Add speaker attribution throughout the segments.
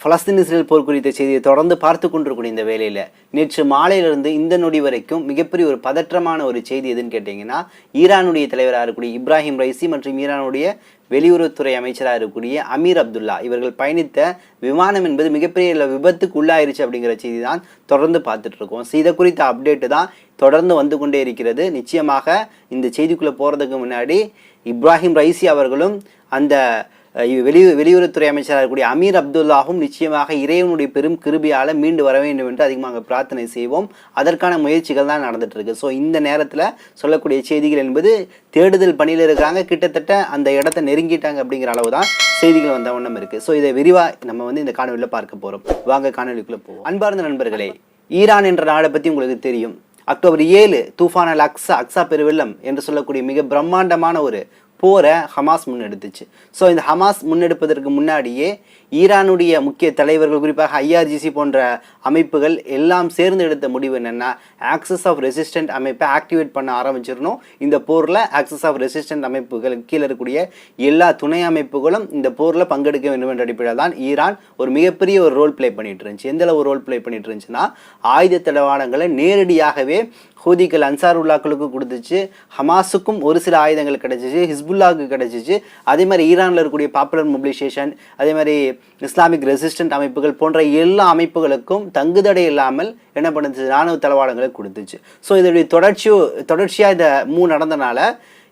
Speaker 1: Palestine Israel போர் குறித்த செய்தியை தொடர்ந்து பார்த்து கொண்டிருக்கூடிய இந்த வேலையில் நேற்று மாலையிலிருந்து இந்த நொடி வரைக்கும் மிகப்பெரிய ஒரு பதற்றமான ஒரு செய்தி எதுன்னு கேட்டிங்கன்னா ஈரானுடைய தலைவராக இருக்கக்கூடிய இப்ராஹிம் ரைசி மற்றும் ஈரானுடைய வெளியுறவுத்துறை அமைச்சராக இருக்கக்கூடிய அமீர் அப்துல்லா இவர்கள் பயணித்த விமானம் என்பது மிகப்பெரிய விபத்துக்கு உள்ளாயிருச்சு அப்படிங்கிற செய்தி தான் தொடர்ந்து பார்த்துட்டு இருக்கோம். ஸோ இதை குறித்த அப்டேட்டு தான் தொடர்ந்து வந்து கொண்டே இருக்கிறது. நிச்சயமாக இந்த செய்திக்குள்ளே போகிறதுக்கு முன்னாடி இப்ராஹிம் ரைசி அவர்களும் அந்த வெளி வெளியுறவுத்துறை அமைச்சராக இருக்கக்கூடிய அமீர் அப்துல்லாவும் நிச்சயமாக இறைவனுடைய பெரும் கிருபியால் மீண்டு வர வேண்டும் என்று அதிகமாக பிரார்த்தனை செய்வோம். அதற்கான முயற்சிகள் தான் நடந்துட்டு இருக்கு ஸோ இந்த நேரத்தில் சொல்லக்கூடிய செய்திகள் என்பது தேடுதல் பணியில் இருக்கிறாங்க கிட்டத்தட்ட அந்த இடத்த நெருங்கிட்டாங்க அப்படிங்கிற அளவு தான் செய்திகள் வந்த வண்ணம் இருக்குது ஸோ இதை விரிவாக நம்ம வந்து இந்த காணொலியில் பார்க்க போகிறோம் வாங்க காணொலிக்குள்ளே போவோம். அன்பார்ந்த நண்பர்களே ஈரான் என்ற நாடை பற்றி உங்களுக்கு தெரியும். அக்டோபர் ஏழு தூஃபான் அல் அக்ஸா அக்ஸா பெருவெள்ளம் என்று சொல்லக்கூடிய மிக பிரம்மாண்டமான ஒரு போரை ஹமாஸ் முன்னெடுத்துச்சு. ஸோ இந்த ஹமாஸ் முன்னெடுப்பதற்கு முன்னாடியே ஈரானுடைய முக்கிய தலைவர்கள் குறிப்பாக ஐஆர்ஜிசி போன்ற அமைப்புகள் எல்லாம் சேர்ந்து எடுத்த முடிவு என்னென்னா ஆக்சஸ் ஆஃப் ரெசிஸ்டன்ட் அமைப்பை ஆக்டிவேட் பண்ண ஆரம்பிச்சிடணும். இந்த போரில் ஆக்சஸ் ஆஃப் ரெசிஸ்டன்ட் அமைப்புகள் கீழே இருக்கக்கூடிய எல்லா துணை அமைப்புகளும் இந்த போரில் பங்கெடுக்க வேண்டும் என்ற அடிப்படையில் தான் ஈரான் ஒரு மிகப்பெரிய ஒரு ரோல் ப்ளே பண்ணிட்டு இருந்துச்சு. எந்த அளவு ரோல் ப்ளே பண்ணிட்டு இருந்துச்சுன்னா ஆயுத தளவாடங்களை நேரடியாகவே ஹூதிகள் அன்சாருல்லாக்களுக்கு கொடுத்துச்சு. ஹமாஸுக்கும் ஒரு சில ஆயுதங்கள் கிடைச்சிச்சு. ஹிஸ்புல்லாவுக்கு கிடைச்சிச்சு. அதே மாதிரி ஈரானில் இருக்கக்கூடிய பாப்புலர் மொபிலைசேஷன் அதே மாதிரி இஸ்லாமிக் ரெசிஸ்டன்ட் அமைப்புகள் போன்ற எல்லா அமைப்புகளுக்கும் தங்குதடை இல்லாமல் என்ன பண்ணுச்சு? ராணுவ தளவாடங்களை கொடுத்துச்சு. ஸோ இதோடைய தொடர்ச்சி தொடர்ச்சியாக இந்த மூ நடந்தனால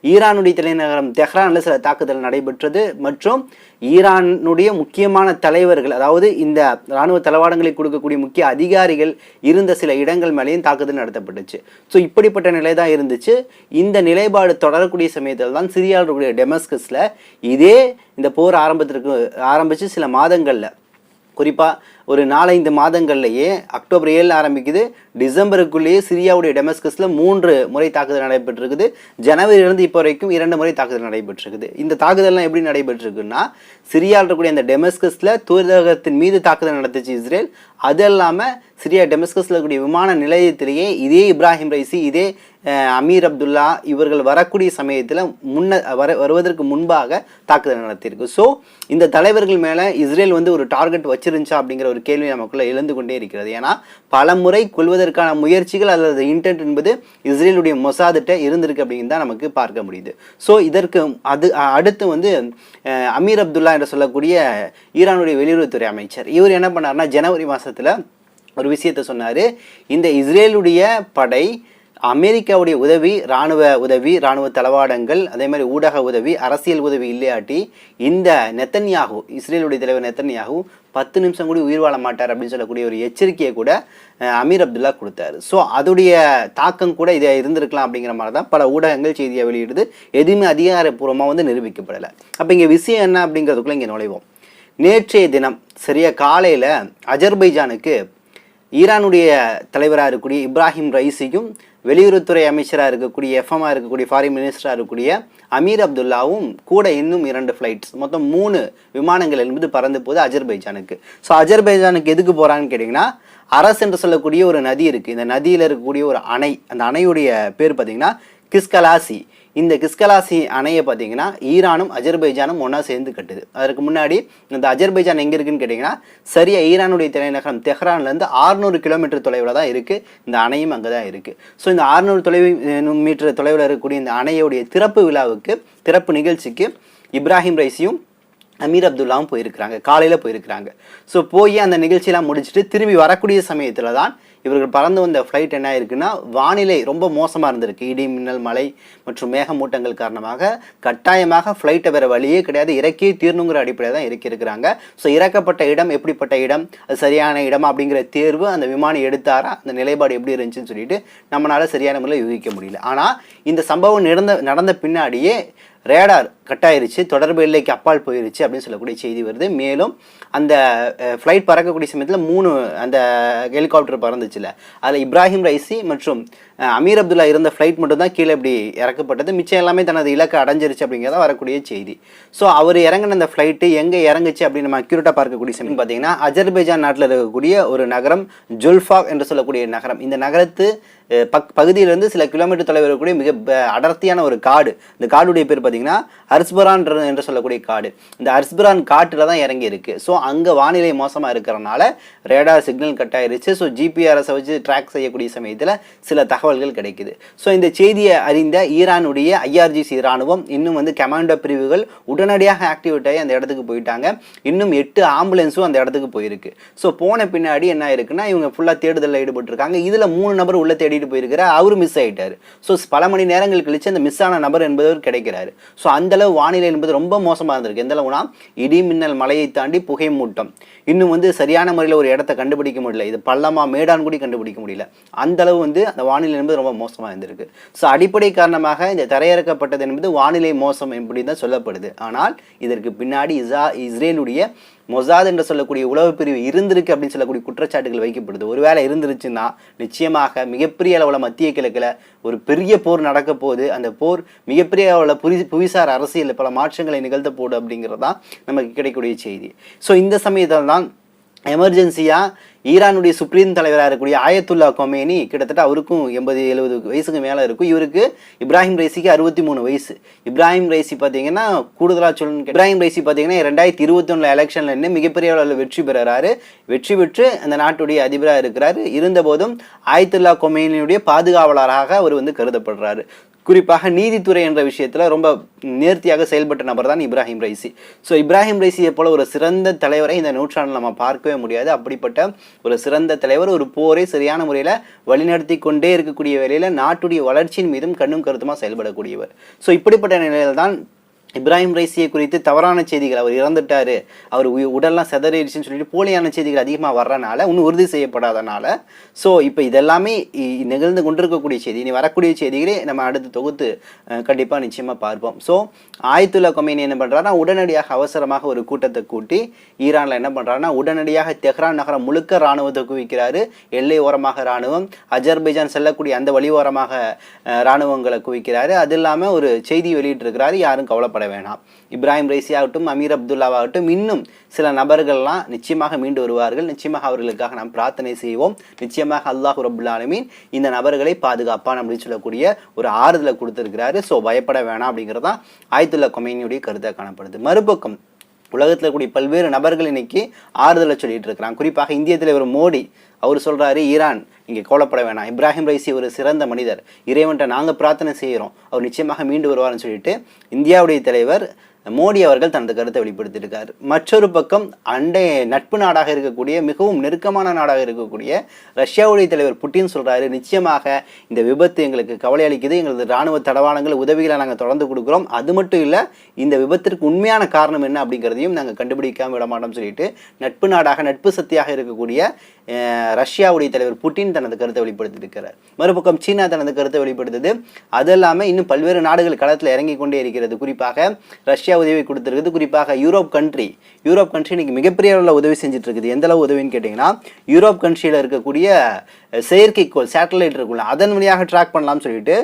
Speaker 1: ஈரானுடைய தலைநகரம் தெஹ்ரானில் சில தாக்குதல் நடைபெற்றது. மற்றும் ஈரானுடைய முக்கியமான தலைவர்கள் அதாவது இந்த இராணுவ தளவாடங்களை கொடுக்கக்கூடிய முக்கிய அதிகாரிகள் இருந்த சில இடங்கள் மேலேயும் தாக்குதல் நடத்தப்பட்டுச்சு. ஸோ இப்படிப்பட்ட நிலை தான் இருந்துச்சு. இந்த நிலைப்பாடு தொடரக்கூடிய சமயத்தில் தான் சிரியாவில் இருக்கக்கூடிய டெமஸ்கஸில் இதே இந்த போர் ஆரம்பத்திற்கு ஆரம்பித்து சில மாதங்களில் குறிப்பாக ஒரு நாலஞ்சு மாதங்கள்லேயே அக்டோபர் ஏழு ஆரம்பிக்குது. டிசம்பருக்குள்ளேயே சிரியாவுடைய டெமஸ்கஸில் மூன்று முறை தாக்குதல் நடைபெற்றிருக்குது. ஜனவரியிலிருந்து இப்போ வரைக்கும் இரண்டு முறை தாக்குதல் நடைபெற்றிருக்குது. இந்த தாக்குதல்லாம் எப்படி நடைபெற்றிருக்குன்னா சிரியாவில் இருக்கக்கூடிய அந்த டெமஸ்கஸில் தூதரகத்தின் மீது தாக்குதல் நடத்துச்சு இஸ்ரேல். அது இல்லாமல் சிரியா டெமஸ்கஸில் இருக்கக்கூடிய விமான நிலையத்திலேயே இதே இப்ராஹிம் ரைசி இதே அமீர் அப்துல்லா இவர்கள் வரக்கூடிய சமயத்தில் முன்ன வர வருவதற்கு முன்பாக தாக்குதல் நடத்தியிருக்கு. ஸோ இந்த தலைவர்கள் மேலே இஸ்ரேல் வந்து ஒரு டார்கெட் வச்சிருந்துச்சா அப்படிங்கிற ஒரு கேள்வி நமக்குள்ளே எழுந்து கொண்டே இருக்கிறது. ஏன்னா பல முறை கொள்வதற்கான முயற்சிகள் அல்லது இன்டென்ட் என்பது இஸ்ரேலுடைய மொசாதிட்ட இருந்திருக்கு அப்படின்னு தான் நமக்கு பார்க்க முடியுது. ஸோ இதற்கு அது அடுத்து வந்து அமீர் அப்துல்லா என்று சொல்லக்கூடிய ஈரானுடைய வெளியுறவுத்துறை அமைச்சர். இவர் என்ன பண்ணாருன்னா ஜனவரி மாதத்தில் ஒரு விஷயத்தை சொன்னார். இந்த இஸ்ரேலுடைய படை அமெரிக்காவுடைய உதவி இராணுவ உதவி இராணுவ தளவாடங்கள் அதே மாதிரி ஊடக உதவி அரசியல் உதவி இல்லையாட்டி இந்த நெத்தன்யாகு இஸ்ரேலுடைய தலைவர் நெத்தன்யாகு பத்து நிமிஷம் கூட உயிர் வாழ மாட்டார் அப்படின்னு சொல்லக்கூடிய ஒரு எச்சரிக்கையை கூட அமீர் அப்துல்லா கொடுத்தாரு. ஸோ அதோடைய தாக்கம் கூட இதை இருந்திருக்கலாம் அப்படிங்கிற மாதிரி தான் பல ஊடகங்கள் செய்தியை வெளியிடுது. எதுவுமே அதிகாரப்பூர்வமாக வந்து நிரூபிக்கப்படலை. அப்போ இங்கே விஷயம் என்ன அப்படிங்கிறதுக்குள்ள இங்கே நுழைவோம். நேற்றைய தினம் சரியா காலையில் அஜர்பைஜானுக்கு ஈரானுடைய தலைவராக இருக்கக்கூடிய இப்ராஹிம் ரைசியும் வெளியுறவுத்துறை அமைச்சராக இருக்கக்கூடிய எஃப்எம்மாக இருக்கக்கூடிய ஃபாரின் மினிஸ்டராக இருக்கக்கூடிய அமீர் அப்துல்லாவும் கூட இன்னும் இரண்டு ஃப்ளைட்ஸ் மொத்தம் மூணு விமானங்கள் என்பது பறந்து போகுது அஜர்பைஜானுக்கு. ஸோ அஜர்பைஜானுக்கு எதுக்கு போகிறான்னு கேட்டிங்கன்னா அரசு என்று சொல்லக்கூடிய ஒரு நதி இருக்குது இந்த நதியில் இருக்கக்கூடிய ஒரு அணை அந்த அணையுடைய பேர் பார்த்திங்கன்னா கிஸ்கலாசி. இந்த கிஸ்கலாசி அணையை பார்த்தீங்கன்னா ஈரானும் அஜர்பைஜானும் ஒன்றா சேர்ந்து கட்டுது. அதற்கு முன்னாடி இந்த அஜர்பைஜான் எங்கே இருக்குன்னு கேட்டிங்கன்னா சரியா ஈரானுடைய தலைநகரம் தெஹ்ரான்லேருந்து 600 கிலோமீட்டர் தொலைவில் தான் இருக்குது இந்த அணையும் அங்கே தான் இருக்குது ஸோ இந்த 600 தொலைவு மீட்டர் தொலைவில் இருக்கக்கூடிய இந்த அணையுடைய திறப்பு விழாவுக்கு திறப்பு நிகழ்ச்சிக்கு இப்ராஹிம் ரைசியும் அமீர் அப்துல்லாவும் போயிருக்கிறாங்க. காலையில் போயிருக்கிறாங்க. ஸோ போய் அந்த நிகழ்ச்சியெல்லாம் முடிச்சுட்டு திரும்பி வரக்கூடிய சமயத்தில் தான் இவர்கள் பறந்து வந்த ஃப்ளைட் என்ன ஆயிருக்குன்னா வானிலை ரொம்ப மோசமாக இருந்திருக்கு. இடி மின்னல் மழை மற்றும் மேகமூட்டங்கள் காரணமாக கட்டாயமாக ஃப்ளைட்டை வேறு வழியே கிடையாது. இறக்கியே தீரணுங்கிற அடிப்படையில் தான் இறக்கி இருக்கிறாங்க. ஸோ இறக்கப்பட்ட இடம் எப்படிப்பட்ட இடம்? அது சரியான இடம் அப்படிங்கிற தேர்வு அந்த விமானி எடுத்தாரா? அந்த நிலைப்பாடு எப்படி இருந்துச்சுன்னு சொல்லிட்டு நம்மளால் சரியான முறையில் யூகிக்க முடியல. ஆனால் இந்த சம்பவம் நடந்த நடந்த பின்னாடியே ரேடார் கட் ஆயிருச்சு தொடர்பு எல்லைக்கு அப்பால் போயிருச்சு அப்படின்னு சொல்லக்கூடிய செய்தி வருது. மேலும் அந்த ஃப்ளைட் பறக்கக்கூடிய சமயத்தில் மூணு அந்த ஹெலிகாப்டர் பறந்துச்சுல. அதில் இப்ராஹிம் ரைசி மற்றும் அமீர் அப்துல்லா இருந்த ஃப்ளைட் மட்டும்தான் கீழே இப்படி இறக்கப்பட்டது. மிச்சம் எல்லாமே தனது இலக்கை அடைஞ்சிருச்சு அப்படிங்கிறத வரக்கூடிய செய்தி. ஸோ அவர் இறங்கின அந்த ஃப்ளைட்டு எங்கே இறங்குச்சு அப்படின்னு நம்ம அக்யூரேட்டாக பார்க்கக்கூடிய சமயம் பார்த்தீங்கன்னா அஜர்பைஜான் நாட்டில் இருக்கக்கூடிய ஒரு நகரம் ஜுல்ஃபாக் என்று சொல்லக்கூடிய நகரம். இந்த நகரத்து பக் பகுதியிலிருந்து சில கிலோமீட்டர் தொலைவில் இருக்கக்கூடிய மிக அடர்த்தியான ஒரு காடு. இந்த காடுடைய பேர் பார்த்தீங்கன்னா அர்ஸ்பரான் என்று சொல்லக்கூடிய காடு. இந்த அர்ஸ்பரான் காட்டில் தான் இறங்கி இருக்கு ஸோ அங்கே வானிலை மோசமாக இருக்கிறனால ரேடார் சிக்னல் கட் ஆயிருச்சு. ஸோ ஜிபிஆர்எஸை வச்சு ட்ராக் செய்யக்கூடிய சமயத்தில் சில தகவல்கள் கிடைக்குது. ஸோ இந்த செய்தியை அறிந்த ஈரானுடைய ஐஆர்ஜிசி ராணுவம் இன்னும் வந்து கமாண்டோ பிரிவுகள் உடனடியாக ஆக்டிவேட் ஆகி அந்த இடத்துக்கு போயிட்டாங்க. இன்னும் எட்டு ஆம்புலன்ஸும் அந்த இடத்துக்கு போயிருக்கு. ஸோ போன பின்னாடி என்ன இருக்குன்னா இவங்க ஃபுல்லாக தேடுதலில் ஈடுபட்டிருக்காங்க. இதில் மூணு நபர் உள்ள தேடிட்டு போயிருக்கிற அவர் மிஸ் ஆகிட்டார் ஸோ பல மணி நேரங்கள் கழிச்சு அந்த மிஸ் ஆன நபர் என்பவர் கிடைக்கிறாரு. ஸோ அந்தளவு வானிலை என்பது ரொம்ப மோசமாக இருந்திருக்கு. எந்த அளவுனா இடி மின்னல் மலையை தாண்டி புகை மூட்டம். இன்னும் வந்து சரியான முறையில் ஒரு இடத்த கண்டுபிடிக்க முடியல. இது பள்ளமா மேடான் கூட கண்டுபிடிக்க முடியல. அந்த அளவு வந்து அந்த வானிலை என்பது ரொம்ப மோசமாக இருந்திருக்கு. ஸோ அடிப்படை காரணமாக இந்த தரையிறக்கப்பட்டது என்பது வானிலை மோசம் இப்படி தான் சொல்லப்படுது. ஆனால் இதற்கு பின்னாடி இஸ்ரா இஸ்ரேலுடைய மொசாத் என்று சொல்லக்கூடிய உளவு பிரிவு இருந்திருக்கு அப்படின்னு சொல்லக்கூடிய குற்றச்சாட்டுகள் வைக்கப்படுது. ஒருவேளை இருந்துருச்சுன்னா நிச்சயமாக மிகப்பெரிய அளவில் மத்திய கிழக்கில் ஒரு பெரிய போர் நடக்க போகுது. அந்த போர் மிகப்பெரிய அளவில் புரி புவிசார் அரசியலில் பல மாற்றங்களை நிகழ்த்த போகுது அப்படிங்கிறது தான் நமக்கு கிடைக்கக்கூடிய செய்தி. ஸோ இந்த சமயத்தில் தான் எமர்ஜென்சியாக ஈரானுடைய சுப்ரீம் தலைவராக இருக்கக்கூடிய ஆயத்துல்லா கொமேனி கிட்டத்தட்ட அவருக்கும் எண்பது எழுபது வயசுக்கு மேலே இருக்கும் இவருக்கு இப்ராஹிம் ரைசிக்கு அறுபத்தி மூணு வயசு. இப்ராஹிம் ரைசி பார்த்தீங்கன்னா கூடுதலாக சொல்லணும் இப்ராஹிம் ரைசி பார்த்தீங்கன்னா ரெண்டாயிரத்தி இருபத்தொன்னில் எலெக்ஷனில் நின்று மிகப்பெரிய அளவில் வெற்றி பெறுறாரு வெற்றி பெற்று அந்த நாட்டுடைய அதிபராக இருக்கிறாரு. இருந்தபோதும் ஆயத்துல்லா கொமேனியுடைய பாதுகாவலராக அவர் வந்து கருதப்படுறாரு. குறிப்பாக நீதித்துறை என்ற விஷயத்தில் ரொம்ப நேர்த்தியாக செயல்பட்ட நபர் தான் இப்ராஹிம் ரைசி. ஸோ இப்ராஹிம் ரைசியை போல ஒரு சிறந்த தலைவரை இந்த நூற்றாண்டில் நம்ம பார்க்கவே முடியாது. அப்படிப்பட்ட ஒரு சிறந்த தலைவர் ஒரு போரை சரியான முறையில் வழிநடத்தி கொண்டே இருக்கக்கூடிய வேலையில் நாட்டுடைய வளர்ச்சியின் மீதும் கண்ணும் கருத்துமாக செயல்படக்கூடியவர். ஸோ இப்படிப்பட்ட நிலையில் தான் இப்ராஹிம் ரைசியை குறித்து தவறான செய்திகள் அவர் இறந்துட்டாரு அவர் உடல்லாம் செதறிடுச்சுன்னு சொல்லிட்டு போலியான செய்திகள் அதிகமாக வர்றனால இன்னும் உறுதி செய்யப்படாதனால ஸோ இப்போ இதெல்லாமே நிகழ்ந்து கொண்டிருக்கக்கூடிய செய்தி. இனி வரக்கூடிய செய்திகளே நம்ம அடுத்து தொகுத்து கண்டிப்பாக நிச்சயமாக பார்ப்போம். ஸோ ஆயத்துல்லா கொமேனி என்ன பண்ணுறாருன்னா உடனடியாக அவசரமாக ஒரு கூட்டத்தை கூட்டி ஈரானில் என்ன பண்ணுறாருன்னா உடனடியாக தெஹ்ரான் நகரம் முழுக்க இராணுவத்தை குவிக்கிறாரு. எல்லை ஓரமாக இராணுவம் அஜர்பைஜான் செல்லக்கூடிய அந்த வழி ஓரமாக இராணுவங்களை குவிக்கிறாரு. அது இல்லாமல் ஒரு செய்தி வெளியிட்டிருக்கிறாரு யாரும் கவலைப்பட வேணாம். இப்ராஹிம் ரைசி ஆகட்டும் அமீர் அப்துல்லாவாகட்டும் இன்னும் சில நபர்கள்லாம் நிச்சயமாக மீண்டு வருவார்கள். நிச்சயமாக அவர்களுக்காக நாம் பிரார்த்தனை செய்வோம். நிச்சயமாக அல்லாஹ் ரபுல்லாலுமீன் இந்த நபர்களை பாதுகாப்பான் அப்படின்னு சொல்லக்கூடிய ஒரு ஆறுதலை கொடுத்துருக்கிறாரு. ஸோ பயப்பட வேணாம் அப்படிங்கிறதான் ஆயத்துல்லா கொமேனியுடைய கருத்தாக காணப்படுது. மறுபக்கம் உலகத்தில் இருக்கக்கூடிய பல்வேறு நபர்கள் இன்னைக்கு ஆறுதலை சொல்லிட்டு இருக்கிறாங்க. குறிப்பாக இந்திய தலைவர் மோடி அவர் சொல்றாரு ஈரான் இங்கே கோலப்பட வேணாம். இப்ராஹிம் ரைசி ஒரு சிறந்த மனிதர். இறைவன்ட்ட நாங்கள் பிரார்த்தனை செய்கிறோம். அவர் நிச்சயமாக மீண்டு வருவார்னு சொல்லிட்டு இந்தியாவுடைய தலைவர் மோடி அவர்கள் தனது கருத்தை வெளிப்படுத்தியிருக்கார். மற்றொரு பக்கம் அண்டை நட்பு நாடாக இருக்கக்கூடிய மிகவும் நெருக்கமான நாடாக இருக்கக்கூடிய ரஷ்யாவுடைய தலைவர் புட்டின் சொல்கிறாரு நிச்சயமாக இந்த விபத்து எங்களுக்கு கவலை அளிக்குது எங்களது ராணுவ தடவாளங்கள் உதவிகளை நாங்கள் தொடர்ந்து கொடுக்குறோம். அது மட்டும் இல்லை இந்த விபத்திற்கு உண்மையான காரணம் என்ன அப்படிங்கிறதையும் நாங்கள் கண்டுபிடிக்காம விடமாட்டோம் சொல்லிட்டு நட்பு நாடாக நட்பு சக்தியாக இருக்கக்கூடிய ரஷ்யாவுடைய தலைவர் புட்டின் தனது கருத்தை வெளிப்படுத்தியிருக்கிறார். மறுபக்கம் சீனா தனது கருத்தை வெளிப்படுத்துது. அது இல்லாமல் இன்னும் பல்வேறு நாடுகள் களத்தில் இறங்கி கொண்டே இருக்கிறது. குறிப்பாக ரஷ்யா உதவி கொடுத்துருக்குது. குறிப்பாக யூரோப் கண்ட்ரி யூரோப் கண்ட்ரி இன்றைக்கி மிகப்பெரிய அளவில் உதவி செஞ்சுட்டு இருக்குது எந்த அளவு உதவின்னு கேட்டிங்கன்னா யூரோப் கண்ட்ரியில் இருக்கக்கூடிய செயற்கைக்கோள் சேட்டலைட் இருக்குல்ல அதன் வழியாக ட்ராக் பண்ணலாம்னு சொல்லிட்டு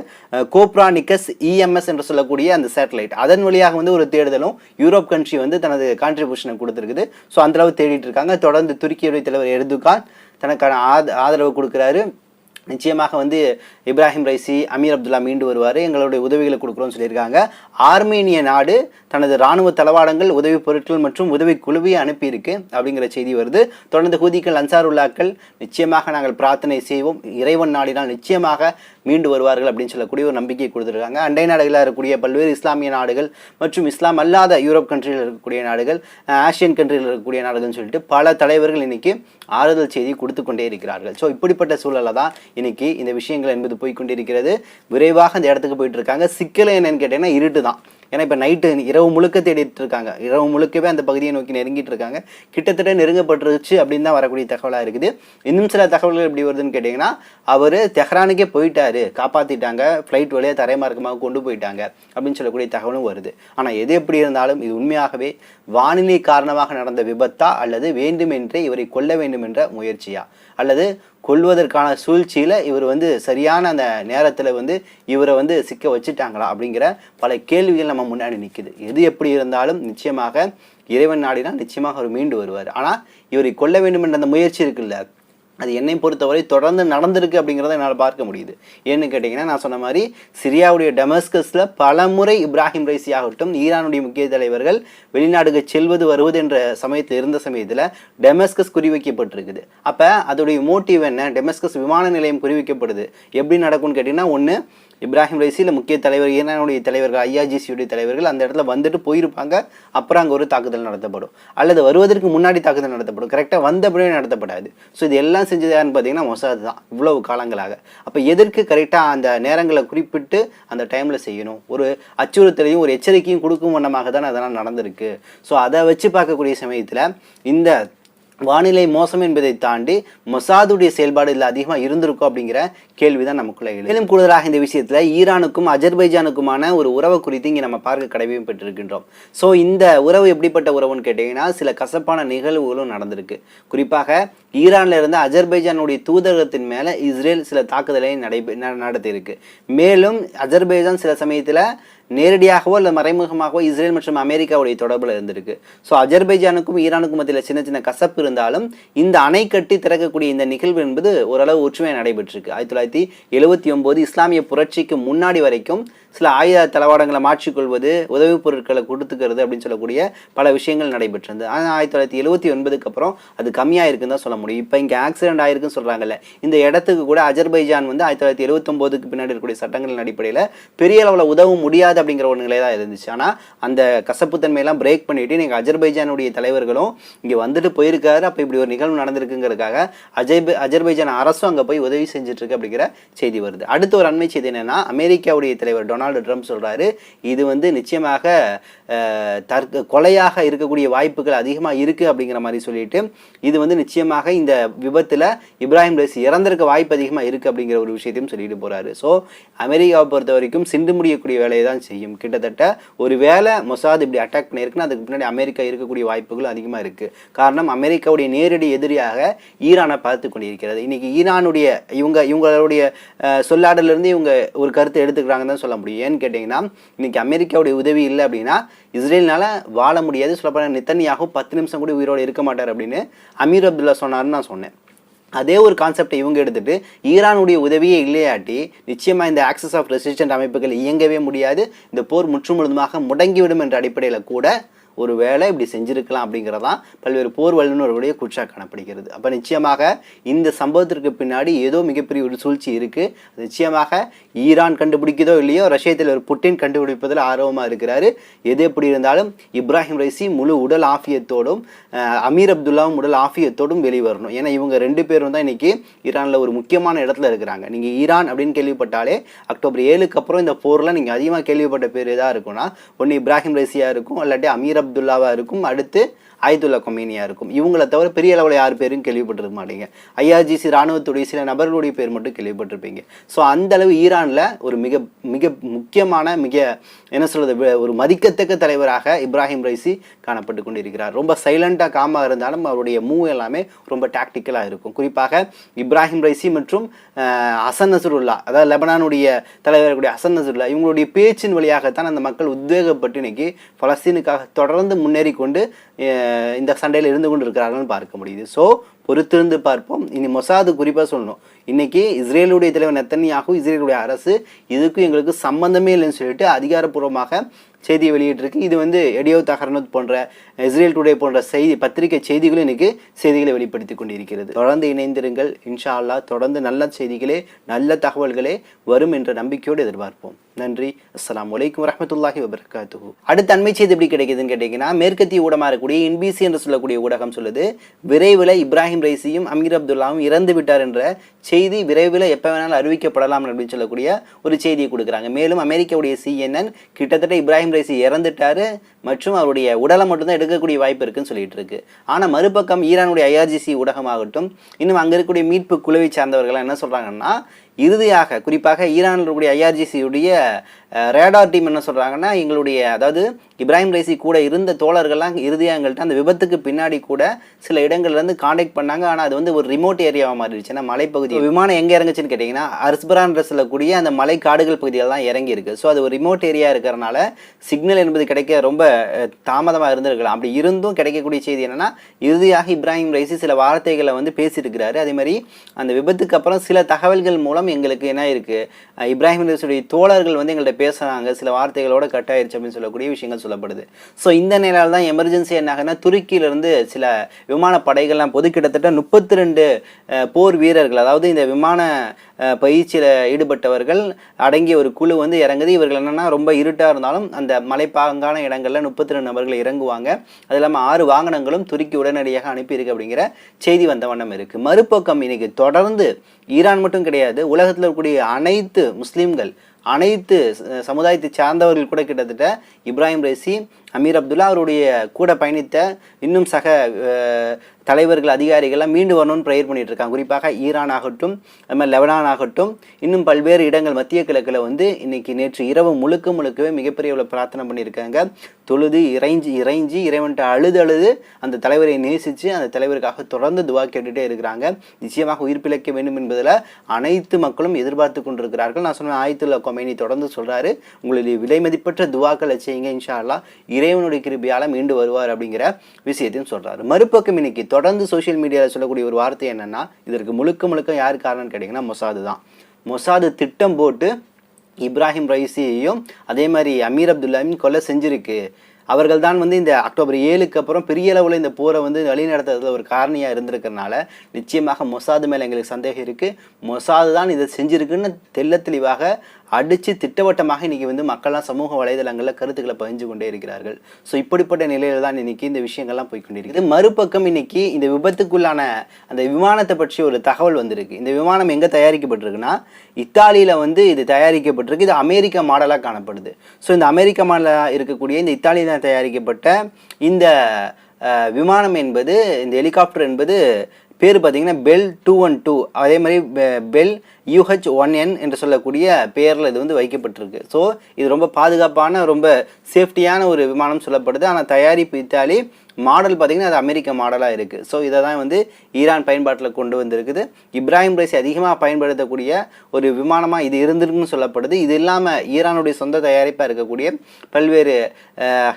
Speaker 1: கோப்ரானிக்கஸ் இஎம்எஸ் என்று சொல்லக்கூடிய அந்த சேட்டலைட் அதன் வழியாக வந்து ஒரு தேடுதலும் யூரோப் கண்ட்ரி வந்து தனது கான்ட்ரிபியூஷனை கொடுத்துருக்குது. ஸோ அந்தளவு தேடிட்டு இருக்காங்க. தொடர்ந்து துருக்கியுடைய தலைவர் எர்துகான் தனக்கான ஆத ஆதரவு கொடுக்குறாரு. நிச்சயமாக வந்து இப்ராஹிம் ரைசி அமீர் அப்துல்லா மீண்டு வருவார். எங்களுடைய உதவிகளை கொடுக்குறோம்னு சொல்லியிருக்காங்க. ஆர்மேனிய நாடு தனது ராணுவ தளவாடங்கள் உதவி பொருட்கள் மற்றும் உதவி குழுவை அனுப்பியிருக்கு அப்படிங்கிற செய்தி வருது. தொடர்ந்து ஹூதிகள் அன்சாருல்லாக்கள் நிச்சயமாக நாங்கள் பிரார்த்தனை செய்வோம். இறைவன் நாடினால் நிச்சயமாக மீண்டு வருவார்கள் அப்படின்னு சொல்லக்கூடிய ஒரு நம்பிக்கை கொடுத்துருக்காங்க. அண்டை நாடுகளாக இருக்கக்கூடிய பல்வேறு இஸ்லாமிய நாடுகள் மற்றும் இஸ்லாம் அல்லாத யூரோப் கண்ட்ரியில் இருக்கக்கூடிய நாடுகள் ஆசியன் கண்ட்ரியில் இருக்கக்கூடிய நாடுகள்னு சொல்லிட்டு பல தலைவர்கள் இன்னைக்கு ஆறுதல் செய்தி கொடுத்து கொண்டே இருக்கிறார்கள். ஸோ இப்படிப்பட்ட சூழலில் தான் இன்னைக்கு இந்த விஷயங்கள் என்பது போய்க்கொண்டிருக்கிறது. விரைவாக அந்த இடத்துக்கு போயிட்டு இருக்காங்க சிக்கல் என்னன்னு கேட்டீங்கன்னா இருட்டு தான் ஏன்னா இப்போ நைட்டு இரவு முழுக்க தேடிட்டு இருக்காங்க இரவு முழுக்கவே அந்த பகுதியை நோக்கி நெருங்கிட்டு இருக்காங்க கிட்டத்தட்ட நெருங்கப்பட்டுருச்சு அப்படின்னு தான் வரக்கூடிய தகவலாக இருக்குது. இன்னும் சில தகவல்கள் எப்படி வருதுன்னு கேட்டிங்கன்னா அவர் தெஹ்ரானுக்கே போயிட்டாரு. காப்பாற்றிட்டாங்க ஃப்ளைட் வழியாக தரைமார்க்கமாக கொண்டு போயிட்டாங்க அப்படின்னு சொல்லக்கூடிய தகவலும் வருது. ஆனால் எது எப்படி இருந்தாலும் இது உண்மையாகவே வானிலை காரணமாக நடந்த விபத்தா அல்லது வேண்டுமென்றே இவரை கொல்ல வேண்டும் என்ற முயற்சியா? அல்லது கொள்வதற்கான சூழ்ச்சியில் இவர் வந்து சரியான அந்த நேரத்தில் வந்து இவரை வந்து சிக்க வச்சுட்டாங்களா அப்படிங்கிற பல கேள்விகள் நம்ம முன்னாடி நிற்குது எது எப்படி இருந்தாலும் நிச்சயமாக இறைவன் நாடினால் நிச்சயமாக அவர் மீண்டு வருவார். ஆனால் இவரை கொல்ல வேண்டும் என்ற அந்த முயற்சி இருக்குல்ல? அது என்னை பொறுத்தவரை தொடர்ந்து நடந்திருக்கு அப்படிங்கிறத என்னால் பார்க்க முடியுது. ஏன்னு கேட்டிங்கன்னா நான் சொன்ன மாதிரி சிரியாவுடைய டெமஸ்கஸில் பல முறை இப்ராஹிம் ரைசி ஆகட்டும் ஈரானுடைய முக்கிய தலைவர்கள் வெளிநாடுக்கு செல்வது வருவது என்ற சமயத்தில் இருந்த சமயத்தில் டெமஸ்கஸ் குறிவைக்கப்பட்டிருக்குது. அப்போ அதோடைய மோட்டிவ் என்ன? டெமஸ்கஸ் விமான நிலையம் குறிவைக்கப்படுது. எப்படி நடக்கும்னு கேட்டிங்கன்னா ஒன்று இப்ராஹிம் ரைசி இல்லை முக்கிய தலைவர் ஈரானுடைய தலைவர்கள் ஐஆர்ஜிசியுடைய தலைவர்கள் அந்த இடத்துல வந்துட்டு போயிருப்பாங்க. அப்புறம் அங்கே ஒரு தாக்குதல் நடத்தப்படும். அல்லது வருவதற்கு முன்னாடி தாக்குதல் நடத்தப்படும். கரெக்டாக வந்தபடியே நடத்தப்படாது. ஸோ இது எல்லாம் செஞ்சது யாருன்னு பார்த்தீங்கன்னா மொசாது தான் இவ்வளவு காலங்களாக. அப்போ எதற்கு கரெக்டாக அந்த நேரங்களை குறிப்பிட்டு அந்த டைமில் செய்யணும்? ஒரு அச்சுறுத்தலையும் ஒரு எச்சரிக்கையும் கொடுக்கும் வண்ணமாக தான் அதெல்லாம் நடந்திருக்கு. ஸோ அதை வச்சு பார்க்கக்கூடிய சமயத்தில் இந்த வானிலை மோசம் என்பதை தாண்டி மொசாதுடைய செயல்பாடு இதில் அதிகமாக இருந்திருக்கும் அப்படிங்கிற கேள்வி தான் நமக்குள்ளே எழுது. மேலும் கூடுதலாக இந்த விஷயத்தில் ஈரானுக்கும் அஜர்பைஜானுக்குமான ஒரு உறவு குறித்து இங்கே நம்ம பார்க்க கடமையும் பெற்றிருக்கின்றோம். ஸோ இந்த உறவு எப்படிப்பட்ட உறவுன்னு கேட்டிங்கன்னா சில கசப்பான நிகழ்வுகளும் நடந்திருக்கு. குறிப்பாக ஈரானில் இருந்த அஜர்பைஜானுடைய தூதரகத்தின் மேலே இஸ்ரேல் சில தாக்குதலை நடைபெ ந- நடத்தியிருக்கு. மேலும் அஜர்பைஜான் சில சமயத்தில் நேரடியாகவோ இல்லை மறைமுகமாகவோ இஸ்ரேல் மற்றும் அமெரிக்காவுடைய தொடர்பில் இருந்திருக்கு. ஸோ அஜர்பைஜானுக்கும் ஈரானுக்கும் மத்தியில் சின்ன சின்ன கசப்பு இருந்தாலும் இந்த அணை கட்டி திறக்கக்கூடிய இந்த நிகழ்வு என்பது ஓரளவு ஒற்றுமையாக நடைபெற்றிருக்கு. ஆயிரத்தி தொள்ளாயிரத்தி எழுபத்தி ஒன்பது இஸ்லாமிய புரட்சிக்கு முன்னாடி வரைக்கும் சில ஆயுத தளவாடங்களை மாற்றிக்கொள்வது உதவிப் பொருட்களை கொடுத்துக்கிறது அப்படின்னு சொல்லக்கூடிய பல விஷயங்கள் நடைபெற்றிருந்தது. ஆனால் ஆயிரத்தி தொள்ளாயிரத்தி எழுபத்தி ஒன்பதுக்கு அப்புறம் அது கம்மியாக இருக்குன்னு தான் சொல்ல முடியும். இப்போ இங்கே ஆக்சிடென்ட் ஆயிருக்குன்னு சொல்கிறாங்கல்ல இந்த இடத்துக்கு கூட அஜர்பைஜான் வந்து ஆயிரத்தி தொள்ளாயிரத்தி எழுபத்தொம்போதுக்கு பின்னாடி இருக்கக்கூடிய சட்டங்களின் அடிப்படையில் பெரிய அளவில் உதவ முடியாது அப்படிங்கிற ஒரு நிலை தான் இருந்துச்சு. ஆனால் அந்த கசப்புத்தன்மையெல்லாம் பிரேக் பண்ணிவிட்டு நீங்கள் அஜர்பைஜானுடைய தலைவர்களும் இங்கே வந்துட்டு போயிருக்காரு. அப்போ இப்படி ஒரு நிகழ்வு நடந்திருக்குங்கிறதுக்காக அஜய் அஜர்பைஜான் அரசும் அங்கே போய் உதவி செஞ்சுட்டு இருக்கு அப்படிங்கிற செய்தி வருது. அடுத்த ஒரு அண்மை செய்தி என்னன்னா அமெரிக்காவுடைய தலைவர் டொனால்ட் ட்ரம்ப் சொல்றாரு. இது வந்து நிச்சயமாக தற்க கொலையாக இருக்கக்கூடிய வாய்ப்புகள் அதிகமாக இருக்குது அப்படிங்கிற மாதிரி சொல்லிட்டு இது வந்து நிச்சயமாக இந்த விபத்தில் இப்ராஹிம் ரைசி இறந்திருக்க வாய்ப்பு அதிகமாக இருக்குது அப்படிங்கிற ஒரு விஷயத்தையும் சொல்லிட்டு போகிறாரு ஸோ அமெரிக்காவை பொறுத்த வரைக்கும் சிந்து முடியக்கூடிய வேலையை தான் செய்யும். கிட்டத்தட்ட ஒரு வேலை மொசாத் இப்படி அட்டாக் பண்ணியிருக்குன்னா அதுக்கு பின்னாடி அமெரிக்கா இருக்கக்கூடிய வாய்ப்புகள் அதிகமாக இருக்குது காரணம் அமெரிக்காவுடைய நேரடி எதிரியாக ஈரானை பார்த்து கொண்டிருக்கிறது. இன்றைக்கி ஈரானுடைய இவங்க இவங்களுடைய சொல்லாடலேருந்து இவங்க ஒரு கருத்தை எடுத்துக்கிறாங்கன்னு தான் சொல்ல முடியும். ஏன்னு கேட்டிங்கன்னா இன்றைக்கி அமெரிக்காவுடைய உதவி இல்லை அப்படின்னா இஸ்ரேல்னால வாழ முடியாது. சொல்லப்போனால் நித்தனியாகவும் பத்து நிமிஷம் கூட உயிரோடு இருக்க மாட்டார் அப்படின்னு அமீர் அப்துல்லா சொன்னாருன்னு நான் சொன்னேன். அதே ஒரு கான்செப்டை இவங்க எடுத்துட்டு ஈரானுடைய உதவியே இல்லையாட்டி நிச்சயமா இந்த ஆக்சஸ் ஆஃப் ரெசிஸ்டன்ட் அமைப்புகள் இயங்கவே முடியாது. இந்த போர் முற்று முழுதுமாக முடங்கிவிடும் என்ற அடிப்படையில் கூட ஒரு வேளை இப்படி செஞ்சுருக்கலாம் அப்படிங்கிறதான் பல்வேறு போர் வல்லுநர்களுடைய குற்றா காணப்படுகிறது. அப்போ நிச்சயமாக இந்த சம்பவத்திற்கு பின்னாடி ஏதோ மிகப்பெரிய ஒரு சூழ்ச்சி இருக்குது நிச்சயமாக ஈரான் கண்டுபிடிக்குதோ இல்லையோ ரஷ்யத்தில் ஒரு புட்டின் கண்டுபிடிப்பதில் ஆர்வமாக இருக்கிறாரு. எது எப்படி இருந்தாலும் இப்ராஹிம் ரைசி முழு உடல் ஆஃபியத்தோடும் அமீர் அப்துல்லாவும் உடல் ஆஃபியத்தோடும் வெளிவரணும். ஏன்னா இவங்க ரெண்டு பேரும் தான் இன்னைக்கு ஈரானில் ஒரு முக்கியமான இடத்துல இருக்கிறாங்க. நீங்கள் ஈரான் அப்படின்னு கேள்விப்பட்டாலே அக்டோபர் ஏழுக்கு அப்புறம் இந்த போரில் நீங்கள் அதிகமாக கேள்விப்பட்ட பேர் எதாக இருக்கும்னா ஒன்று இப்ராஹிம் ரைசியாக இருக்கும் இல்லாட்டி அமீர் அப்துல்லாவா இருக்கும் அடுத்து ஆயத்துல்லா கொமேனியாக இருக்கும். இவங்களை தவிர பெரிய அளவில் யார் பேரும் கேள்விப்பட்டிருக்க மாட்டீங்க. ஐஆர்ஜிசி இராணுவத்துடைய சில நபர்களுடைய பேர் மட்டும் கேள்விப்பட்டிருப்பீங்க. ஸோ அந்த அளவு ஈரானில் ஒரு மிக மிக முக்கியமான மிக என்ன சொல்கிறது ஒரு மதிக்கத்தக்க தலைவராக இப்ராஹிம் ரைசி காணப்பட்டு கொண்டிருக்கிறார். ரொம்ப சைலண்ட்டாக காமாக இருந்தாலும் அவருடைய மூவ் எல்லாமே ரொம்ப டாக்டிக்கலாக இருக்கும். குறிப்பாக இப்ராஹிம் ரைசி மற்றும் அசன் ஹசன் நசருல்லா அதாவது லெபனானுடைய தலைவர்களுடைய ஹசன் நசருல்லா இவங்களுடைய பேச்சின் வழியாகத்தான் அந்த மக்கள் உத்வேகப்பட்டு இன்னைக்கு பலஸ்தீனுக்காக தொடர்ந்து முன்னேறி கொண்டு இந்த சண்டையில் இருந்து கொண்டு இருக்கிறார்கள்னு பார்க்க முடியுது. ஸோ பொறுத்திருந்து பார்ப்போம். இனி மொசாது குறிப்பாக சொல்லணும். இன்றைக்கி இஸ்ரேலுடைய தலைவர் நெத்தனியாகவும் இஸ்ரேலுடைய அரசு இதுக்கும் எங்களுக்கு சம்மந்தமே இல்லைன்னு சொல்லிட்டு அதிகாரப்பூர்வமாக செய்தியை வெளியிட்டிருக்கு. இது வந்து எடியோ தகர்னத் போன்ற இஸ்ரேல் டுடே போன்ற செய்தி பத்திரிகை செய்திகளும் இன்னைக்கு செய்திகளை வெளிப்படுத்தி கொண்டிருக்கிறது. தொடர்ந்து இணைந்திருங்கள். இன்ஷா அல்லா தொடர்ந்து நல்ல செய்திகளே நல்ல தகவல்களே வரும் என்ற நம்பிக்கையோடு எதிர்பார்ப்போம். நன்றி. அஸ்லாம் வலைக்கம் வரமத்துல்லாஹி வபர்காத்து அடுத்த அண்மை செய்தி எப்படி கிடைக்குதுன்னு கேட்டிங்கன்னா மேற்கத்திய ஊடமாக இருக்கக்கூடிய இன்பிசி என்று சொல்லக்கூடிய ஊடகம் சொல்லுது விரைவில் இப்ராஹிம் ரைசியும் அமீர் அப்துல்லாவும் இறந்து விட்டார் என்ற செய்தி விரைவில் எப்போ வேணாலும் அறிவிக்கப்படலாம் அப்படின்னு சொல்லக்கூடிய ஒரு செய்தியை கொடுக்குறாங்க. மேலும் அமெரிக்காவுடைய சிஎன்என் கிட்டத்தட்ட இப்ராஹிம் ரைசி இறந்துட்டாரு மற்றும் அவருடைய உடலை மட்டும்தான் எடுக்கக்கூடிய வாய்ப்பு இருக்குன்னு சொல்லிட்டு இருக்கு. ஆனால் மறுபக்கம் ஈரானுடைய ஐஆர்ஜிசி ஊடகமாகட்டும் இன்னும் அங்கே இருக்கக்கூடிய மீட்பு குழுவை சார்ந்தவர்கள் என்ன சொல்கிறாங்கன்னா இறுதியாக குறிப்பாக ஈரானில் இருக்கக்கூடிய ஐஆர்ஜிசியுடைய ரேடார் டீம் என்ன சொல்கிறாங்கன்னா எங்களுடைய அதாவது இப்ராஹிம் ரைசி கூட இருந்த தோழர்கள்லாம் இறுதியாக எங்கள்கிட்ட அந்த விபத்துக்கு பின்னாடி கூட சில இடங்கள்லேருந்து காண்டாக்ட் பண்ணாங்க. ஆனால் அது வந்து ஒரு ரிமோட் ஏரியாவாக மாறிடுச்சு. ஏன்னா மலைப்பகுதி விமானம் எங்கே இறங்குச்சுன்னு கேட்டிங்கன்னா அர்ஸ்பரான் சொல்லக்கூடிய அந்த மலை காடுகள் பகுதியில் தான் இறங்கி ஸோ அது ஒரு ரிமோட் ஏரியா இருக்கிறனால சிக்னல் என்பது கிடைக்க ரொம்ப தாமதமாக இருந்திருக்கலாம். அப்படி இருந்தும் கிடைக்கக்கூடிய செய்தி என்னன்னா இறுதியாக இப்ராஹிம் ரைசி சில வார்த்தைகளை வந்து பேசியிருக்கிறாரு. அதே மாதிரி அந்த விபத்துக்கு அப்புறம் சில தகவல்கள் மூலம் எங்களுக்கு என்ன இருக்கு? அஹ் இப்ராஹிம் ரைசியுடைய தோழர்கள் வந்து எங்கள்கிட்ட பேசுனாங்க சில வார்த்தைகளோட கட் ஆயிடுச்சு அப்படின்னு சொல்லக்கூடிய விஷயங்கள் சொல்லப்படுது. ஸோ இந்த நிலையால் தான் எமர்ஜென்சி என்ன ஆகுதுன்னா துருக்கியிலிருந்து சில விமான படைகள்லாம் பொது கிட்டத்தட்ட முப்பத்தி ரெண்டு போர் வீரர்கள் அதாவது இந்த விமான பயிற்சியில் ஈடுபட்டவர்கள் அடங்கிய ஒரு குழு வந்து இறங்குது. இவர்கள் என்னன்னா ரொம்ப இருட்டாக இருந்தாலும் அந்த மலைப்பாங்கான இடங்களில் முப்பத்தி ரெண்டு நபர்கள் இறங்குவாங்க. அது இல்லாமல் ஆறு வாகனங்களும் துருக்கி உடனடியாக அனுப்பியிருக்கு அப்படிங்கிற செய்தி வந்த வண்ணம் இருக்கு. மறுபக்கம் இன்னைக்கு தொடர்ந்து ஈரான் மட்டும் கிடையாது உலகத்தில் இருக்கக்கூடிய அனைத்து முஸ்லீம்கள் அனைத்து சமுதாயத்தை சார்ந்தவர்கள் கூட கிட்டத்தட்ட இப்ராஹிம் ரைசி அமீர் அப்துல்லா அவருடைய கூட பயணித்த இன்னும் சக தலைவர்கள் அதிகாரிகள்லாம் மீண்டு வரணும்னு ப்ரேயர் பண்ணிட்டு இருக்காங்க குறிப்பாக ஈரான் ஆகட்டும் அது மாதிரி லெபனான் ஆகட்டும் இன்னும் பல்வேறு இடங்கள் மத்திய கிழக்கில் வந்து இன்னைக்கு நேற்று இரவு முழுக்க முழுக்கவே மிகப்பெரிய உள்ள பிரார்த்தனை பண்ணியிருக்காங்க. தொழுது இறைஞ்சி இறைஞ்சி இறைவன்ட்டு அழுது அழுது அந்த தலைவரை நேசித்து அந்த தலைவருக்காக தொடர்ந்து துவா கேட்டுகிட்டே இருக்கிறாங்க. நிச்சயமாக உயிர் பிழைக்க வேண்டும் என்பதில் அனைத்து மக்களும் எதிர்பார்த்து கொண்டிருக்கிறார்கள். நான் சொன்ன ஆயத்துல்லா கொமைனி தொடர்ந்து சொல்கிறாரு உங்களுடைய விலைமதிப்பற்ற துவாக்களை செய்யுங்க இன்ஷா அல்லாஹ். இறைவனுடைய கிருபியால மீண்டு வருவார் அப்படிங்கிற விஷயத்தையும் சொல்றாரு. மறுபக்கம் இன்னைக்கு தொடர்ந்து சோஷியல் மீடியாவில் சொல்லக்கூடிய ஒரு வார்த்தை என்னென்னா இதற்கு முழுக்க முழுக்க யார் காரணம்னு கேட்டிங்கன்னா மொசாது தான். மொசாது திட்டம் போட்டு இப்ராஹிம் ரைசியையும் அதே மாதிரி அமீர் அப்துல்லாவையும் கொலை செஞ்சிருக்கு. அவர்கள் தான் வந்து இந்த அக்டோபர் ஏழுக்கு அப்புறம் பெரிய அளவில் இந்த போரை வந்து வழிநடத்துறதுல ஒரு காரணியாக இருந்திருக்கிறனால நிச்சயமாக மொசாது மேலே எங்களுக்கு சந்தேகம் இருக்குது மொசாது தான் இதை செஞ்சுருக்குன்னு தெல்ல தெளிவாக அடித்து திட்டவட்டமாக இன்றைக்கி வந்து மக்கள்லாம் சமூக வலைதளங்களில் கருத்துக்களை பகிர்ந்து கொண்டே இருக்கிறார்கள். ஸோ இப்படிப்பட்ட நிலையில் தான் இன்னைக்கு இந்த விஷயங்கள்லாம் போய்கொண்டிருக்குது மறுபக்கம் இன்றைக்கி இந்த விபத்துக்குள்ளான அந்த விமானத்தை பற்றி ஒரு தகவல் வந்திருக்கு. இந்த விமானம் எங்கே தயாரிக்கப்பட்டிருக்குன்னா இத்தாலியில் வந்து இது தயாரிக்கப்பட்டிருக்கு. இது அமெரிக்க மாடலாக காணப்படுது. ஸோ இந்த அமெரிக்க மாடலாக இருக்கக்கூடிய இந்த இத்தாலியில் தயாரிக்கப்பட்ட இந்த விமானம் என்பது இந்த ஹெலிகாப்டர் என்பது பேர் பார்த்தீங்கன்னா பெல் டூ ஒன் டூ அதே மாதிரி பெ- பெல் யூஹெச் ஒன் என் என்று சொல்லக்கூடிய பெயரில் இது வந்து வைக்கப்பட்டிருக்கு. ஸோ இது ரொம்ப பாதுகாப்பான ரொம்ப சேஃப்டியான ஒரு விமானம் சொல்லப்படுது. ஆனால் தயாரிப்பு இத்தாலி மாடல் பார்த்தீங்கன்னா அது அமெரிக்க மாடலாக இருக்குது ஸோ இதை தான் வந்து ஈரான் பயன்பாட்டில் கொண்டு வந்திருக்குது. இப்ராஹிம் ரைசி அதிகமாக பயன்படுத்தக்கூடிய ஒரு விமானமாக இது இருந்திருக்குன்னு சொல்லப்படுது. இது இல்லாமல் ஈரானுடைய சொந்த தயாரிப்பாக இருக்கக்கூடிய பல்வேறு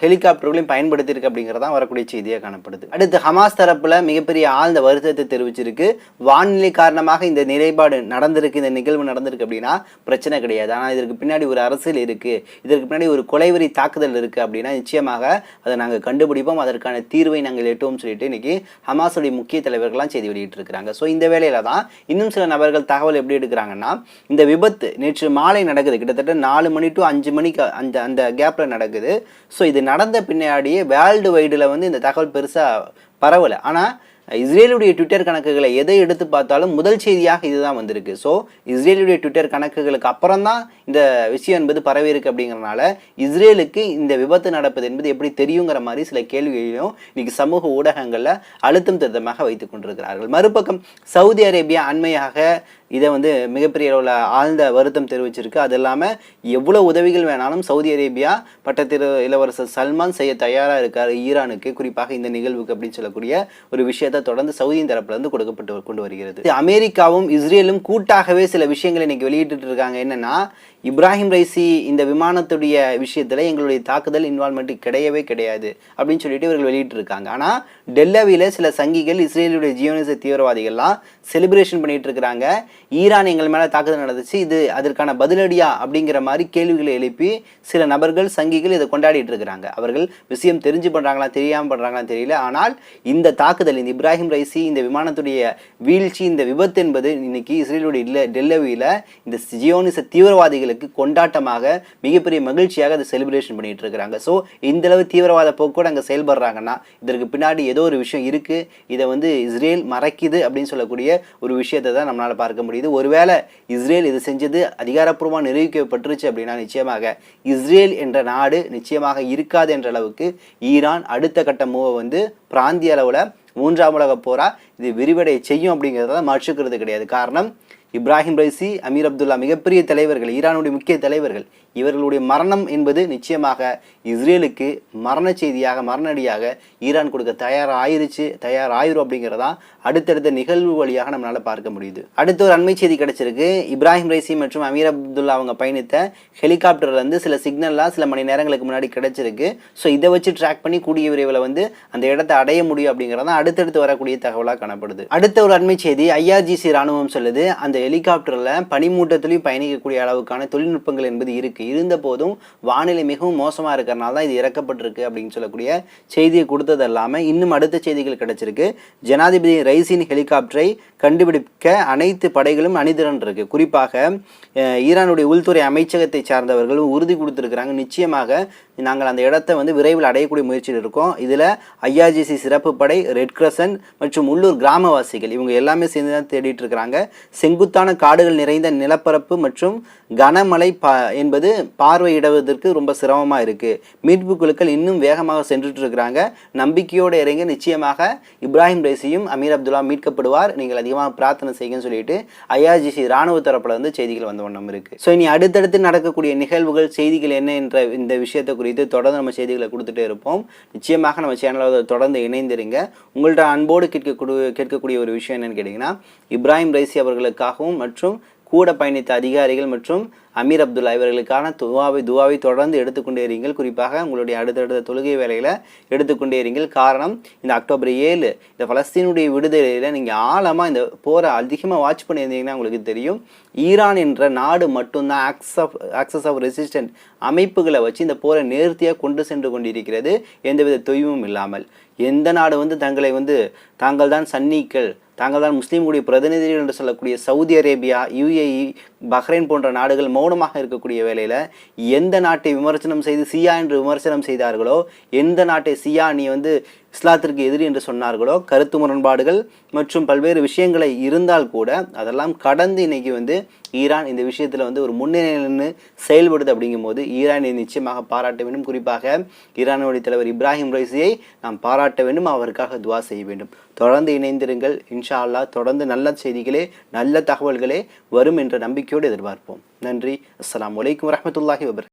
Speaker 1: ஹெலிகாப்டர்களையும் பயன்படுத்தியிருக்கு அப்படிங்கிறதான் வரக்கூடிய செய்தியாக காணப்படுது. அடுத்து ஹமாஸ் தரப்பில் மிகப்பெரிய ஆழ்ந்த வருத்தத்தை தெரிவிச்சிருக்கு. வானிலை காரணமாக இந்த நிலைப்பாடு நடந்திருக்கு இந்த நிகழ்வு நடந்திருக்கு அப்படின்னா பிரச்சனை கிடையாது. ஆனால் இதற்கு பின்னாடி ஒரு அரசியல் இருக்குது இதற்கு பின்னாடி ஒரு கொலைவெறி தாக்குதல் இருக்குது அப்படின்னா நிச்சயமாக அதை நாங்கள் கண்டுபிடிப்போம். அதற்கான தீர்வை நாங்கள் எட்டுவோம் சொல்லிட்டு இன்னைக்கு ஹமாஸுடைய முக்கிய தலைவர்கள்லாம் செய்தி வெளியிட்டிருக்காங்க ஸோ இந்த வேலையில தான் இன்னும் சில நபர்கள் தகவல் எப்படி எடுக்கிறாங்கன்னா இந்த விபத்து நேற்று மாலை நடக்குது. கிட்டத்தட்ட நாலு மணி டு அஞ்சு மணிக்கு அந்த அந்த கேப்பில் நடக்குது. ஸோ இது நடந்த பின்னாடியே வேர்ல்டு வைடில் வந்து இந்த தகவல் பெருசாக பரவலை. ஆனால் இஸ்ரேலுடைய ட்விட்டர் கணக்குகளை எதை எடுத்து பார்த்தாலும் முதல் செய்தியாக இதுதான் வந்திருக்கு. ஸோ இஸ்ரேலுடைய ட்விட்டர் கணக்குகளுக்கு அப்புறம் தான் இந்த விஷயம் என்பது பரவி இருக்கு அப்படிங்கிறனால இஸ்ரேலுக்கு இந்த விபத்து நடப்பது என்பது எப்படி தெரியுங்கிற மாதிரி சில கேள்விகளையும் இன்னைக்கு சமூக ஊடகங்களில் அழுத்தம் திருத்தமாக வைத்துக் கொண்டிருக்கிறார்கள். மறுபக்கம் சவுதி அரேபியா அண்மையாக இதை வந்து மிகப்பெரிய அளவில் ஆழ்ந்த வருத்தம் தெரிவிச்சிருக்கு. அது இல்லாமல் எவ்வளோ உதவிகள் வேணாலும் சவுதி அரேபியா பட்டத்திரு இளவரசர் சல்மான் செய்ய தயாராக இருக்கார் ஈரானுக்கு. குறிப்பாக இந்த நிகழ்வுக்கு அப்படின்னு சொல்லக்கூடிய ஒரு விஷயத்தை தொடர்ந்து சவுதியின் தரப்புலேருந்து கொடுக்கப்பட்டு கொண்டு வருகிறது. அமெரிக்காவும் இஸ்ரேலும் கூட்டாகவே சில விஷயங்களை இன்னைக்கு வெளியிட்டு இருக்காங்க. என்னன்னா இப்ராஹிம் ரைசி இந்த விமானத்துடைய விஷயத்தில் எங்களுடைய தாக்குதல் இன்வால்மெண்ட் கிடையவே கிடையாது அப்படின்னு சொல்லிட்டு இவர்கள் வெளியிட்டிருக்காங்க. ஆனால் டெல்லவியில் சில சங்கிகள் இஸ்ரேலுடைய ஜியோனிச தீவிரவாதிகள்லாம் செலிப்ரேஷன் பண்ணிட்டு இருக்கிறாங்க. ஈரான் எங்கள் மேலே தாக்குதல் நடந்துச்சு இது அதற்கான பதிலடியா அப்படிங்கிற மாதிரி கேள்விகளை எழுப்பி சில நபர்கள் சங்கிகள் இதை கொண்டாடிட்டு இருக்கிறாங்க. அவர்கள் விஷயம் தெரிஞ்சு பண்ணுறாங்களா தெரியாமல் பண்ணுறாங்களா தெரியல. ஆனால் இந்த தாக்குதல் இந்த இப்ராஹிம் ரைசி இந்த விமானத்துடைய வீழ்ச்சி இந்த விபத்து என்பது இன்னைக்கு இஸ்ரேலுடைய இல்லை டெல்லவியில் இந்த ஜியோனிச தீவிரவாதிகளுக்கு நாட்களுக்கு கொண்டாட்டமாக மிகப்பெரிய மகிழ்ச்சியாக அதை செலிப்ரேஷன் பண்ணிட்டு இருக்கிறாங்க. ஸோ இந்த அளவு தீவிரவாத போக்கோடு அங்கே செயல்படுறாங்கன்னா இதற்கு பின்னாடி ஏதோ ஒரு விஷயம் இருக்கு. இதை வந்து இஸ்ரேல் மறைக்குது அப்படின்னு சொல்லக்கூடிய ஒரு விஷயத்தை தான் நம்மளால் பார்க்க முடியுது. ஒருவேளை இஸ்ரேல் இது செஞ்சது அதிகாரப்பூர்வமாக நிரூபிக்கப்பட்டுருச்சு அப்படின்னா நிச்சயமாக இஸ்ரேல் என்ற நாடு நிச்சயமாக இருக்காது என்ற அளவுக்கு ஈரான் அடுத்த கட்ட மூவை வந்து பிராந்திய அளவில் மூன்றாம் உலக போரா இது விரிவடை செய்யும் அப்படிங்கிறத மாற்றுக்கிறது கிடையாது. காரணம் இப்ராஹிம் ரைசி அமீர் அப்துல்லா மிகப்பெரிய தலைவர்கள் ஈரானுடைய முக்கிய தலைவர்கள். இவர்களுடைய மரணம் என்பது நிச்சயமாக இஸ்ரேலுக்கு மரண செய்தியாக மரணடியாக ஈரான் கொடுக்க தயார் ஆயிருச்சு தயார் ஆயிரும் அப்படிங்கிறதா அடுத்தடுத்த நிகழ்வு வழியாக நம்மளால் பார்க்க முடியுது. அடுத்த ஒரு அண்மை செய்தி கிடைச்சிருக்கு. இப்ராஹிம் ரைசி மற்றும் அமீர் அப்துல்லா அவங்க பயணித்த ஹெலிகாப்டர்ல இருந்து சில சிக்னல்லாம் சில மணி நேரங்களுக்கு முன்னாடி கிடைச்சிருக்கு. ஸோ இதை வச்சு ட்ராக் பண்ணி கூடிய விரைவில் வந்து அந்த இடத்தை அடைய முடியும் அப்படிங்கிறதா அடுத்தடுத்து வரக்கூடிய தகவலாக காணப்படுது. அடுத்த ஒரு அண்மை செய்தி ஐஆர்ஜிசி ராணுவம் சொல்லுது அந்த ஹெலிகாப்டரில் பனிமூட்டத்திலையும் பயணிக்கக்கூடிய அளவுக்கான தொழில்நுட்பங்கள் என்பது இருக்கு. இருந்த போதும் வானிலை மிகவும் மோசமாக இருக்கிறனால தான் இது இறக்கப்பட்டிருக்கு அப்படின்னு சொல்லக்கூடிய செய்தியை கொடுத்தது இல்லாமல் இன்னும் அடுத்த செய்திகள் கிடைச்சிருக்கு. ஜனாதிபதி ரைசின் ஹெலிகாப்டரை கண்டுபிடிக்க அனைத்து படைகளும் அணிதிரன் இருக்கு. குறிப்பாக ஈரானுடைய உள்துறை அமைச்சகத்தை சார்ந்தவர்கள் உறுதி கொடுத்திருக்கிறாங்க. நிச்சயமாக நாங்கள் அந்த இடத்தை வந்து விரைவில் அடையக்கூடிய முயற்சியில் இருக்கோம். இதில் ஐஆர்ஜிசி சிறப்பு படை ரெட் கிரசன்ட் மற்றும் உள்ளூர் கிராமவாசிகள் இவங்க எல்லாமே சேர்ந்து தான் தேடிட்டு இருக்கிறாங்க. செங்குத்தான காடுகள் நிறைந்த நிலப்பரப்பு மற்றும் கனமழை பா என்பது பார்வையிடுவதற்கு ரொம்ப சிரமமாக இருக்குது மீட்பு குழுக்கள் இன்னும் வேகமாக சென்றுட்டு இருக்கிறாங்க. நம்பிக்கையோடு இறங்கி நிச்சயமாக இப்ராஹிம் ரைசியும் அமீர் அப்துல்லா மீட்கப்படுவார். நீங்கள் அதிகமாக பிரார்த்தனை செய்யுங்கன்னு சொல்லிட்டு ஐஆர்ஜிசி ராணுவ தரப்பில் வந்து செய்திகள் வந்த வண்ணம் இருக்குது ஸோ இனி அடுத்தடுத்து நடக்கக்கூடிய நிகழ்வுகள் செய்திகள் என்ன என்ற இந்த விஷயத்தை குறித்து தொடர்ந்து நம்ம செய்திகளை கொடுத்துட்டே இருப்போம். நிச்சயமாக நம்ம சேனலில் தொடர்ந்து இணைந்திருங்க. உங்கள்ட்ட அன்போடு கேட்கக்கூடிய கேட்கக்கூடிய ஒரு விஷயம் என்னன்னு கேட்டிங்கன்னா இப்ராஹிம் ரைசி அவர்களுக்காகவும் மற்றும் கூட பயணித்த அதிகாரிகள் மற்றும் அமீர் அப்துல்லா இவர்களுக்கான துவாவை துவாவை தொடர்ந்து எடுத்துக்கொண்டே இருங்கள் குறிப்பாக உங்களுடைய அடுத்தடுத்த தொழுகை வேலையில் எடுத்துக்கொண்டே இருங்கள் காரணம் இந்த அக்டோபர் ஏழு இந்த பலஸ்தீனுடைய விடுதலையில் நீங்கள் ஆழமாக இந்த போரை அதிகமாக வாட்ச் பண்ணியிருந்தீங்கன்னா உங்களுக்கு தெரியும். ஈரான் என்ற நாடு மட்டும்தான் ax of axis of resistant அமைப்புகளை வச்சு இந்த போரை நேர்த்தியாக கொண்டு சென்று கொண்டிருக்கிறது. எந்தவித தொய்வும் இல்லாமல். எந்த நாடு வந்து தங்களை வந்து தாங்கள் தான் சன்னிக்கள் தாங்கள் தான் முஸ்லீம்களுடைய பிரதிநிதிகள் என்று சொல்லக்கூடிய சவுதி அரேபியா யுஏஇ பஹ்ரைன் போன்ற நாடுகள் மௌனமாக இருக்கக்கூடிய வேலையில் எந்த நாட்டை விமர்சனம் செய்து சியா என்று விமர்சனம் செய்தார்களோ எந்த நாட்டை சியா நீ வந்து இஸ்லாத்திற்கு எதிரி என்று சொன்னார்களோ கருத்து முரண்பாடுகள் மற்றும் பல்வேறு விஷயங்களை இருந்தால் கூட அதெல்லாம் கடந்து இன்னைக்கு வந்து ஈரான் இந்த விஷயத்தில் வந்து ஒரு முன்னணியில் செயல்படுது அப்படிங்கும்போது ஈரானை நிச்சயமாக பாராட்ட வேண்டும். குறிப்பாக ஈரானுடைய தலைவர் இப்ராஹிம் ரைசியை நாம் பாராட்ட வேண்டும் அவருக்காக துவா செய்ய வேண்டும். தொடர்ந்து இணைந்திருங்கள். இன்ஷா அல்லாஹ் தொடர்ந்து நல்ல செய்திகளே நல்ல தகவல்களே வரும் என்ற நம்பிக்கையோடு எதிர்பார்ப்போம். நன்றி. அஸ்லாம் வலைக்கம் வரமத்துல்லாஹி வபர்